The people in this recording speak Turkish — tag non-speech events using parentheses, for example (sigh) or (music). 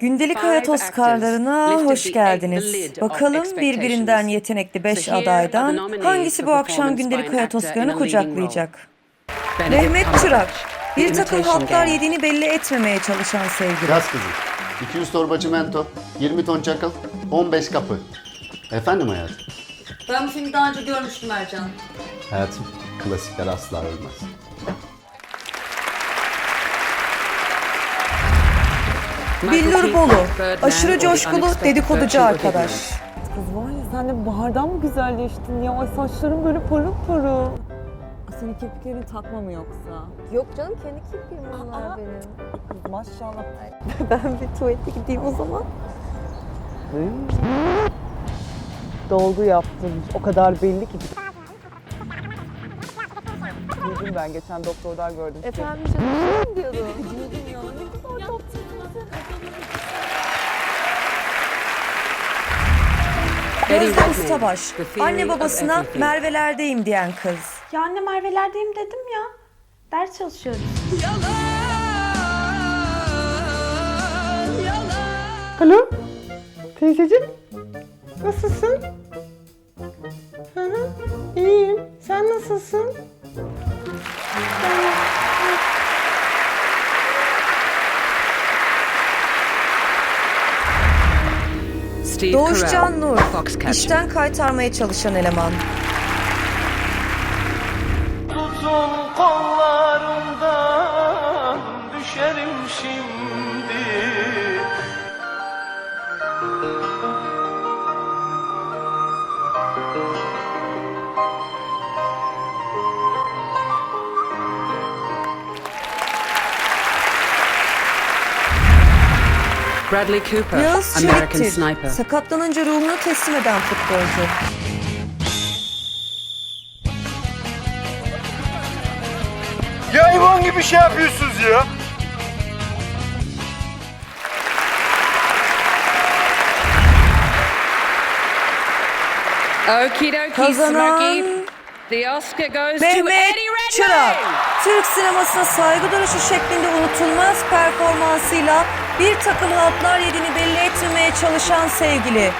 Gündelik hayat Oscar'larına hoş geldiniz. Bakalım birbirinden yetenekli 5 So here are the adaydan hangisi bu akşam gündelik hayat Oscar'ını kucaklayacak. Mehmet Çırak, bir takım halklar yediğini belli etmemeye çalışan sevgili. Yaz kızım. 200 torba çimento, 20 ton çakıl, 15 kapı. Efendim hayatım? Ben bu filmi daha önce görmüştüm Ercan. Hayatım, klasikler asla ölmez. Billur Bolu, aşırı coşkulu dedikoducu arkadaş. Kız var ya sen de bahardan mı güzelleştin ya? Ay saçların böyle parıl parıl. Senin kirpiklerin takma mı yoksa? Yok canım kendi kirpiğim onlar Aa. benim. Kız maşallah. (laughs) ben bir tuvalete gideyim o zaman. Dolgu yaptırmış. O kadar belli ki. Duydum ben geçen doktordan gördüm. Efendim canım şey Betty Gözde Redmayne, Ustabaş, The Theory anne babasına. Merve'lerdeyim diyen kız. Ya anne Merve'lerdeyim dedim ya. Ders çalışıyoruz. Alo? Teyzeciğim? Nasılsın? Hı hı. İyiyim. Sen nasılsın? Doğuşcan Nur, işten kaytarmaya çalışan eleman. Tutun kollarımdan düşerim şimdi Bradley Cooper, Yağız American Çeliktir, Sniper. sakatlanınca ruhunu teslim eden futbolcu. Ya hayvan gibi şey yapıyorsunuz ya Okie dokie, Kazanan Smokey. The Oscar goes to Mehmet Eddie Çırak, Redmayne. Türk sinemasına saygı duruşu şeklinde unutulmaz performansıyla bir takım haltlar yediğini belli etmemeye çalışan sevgili.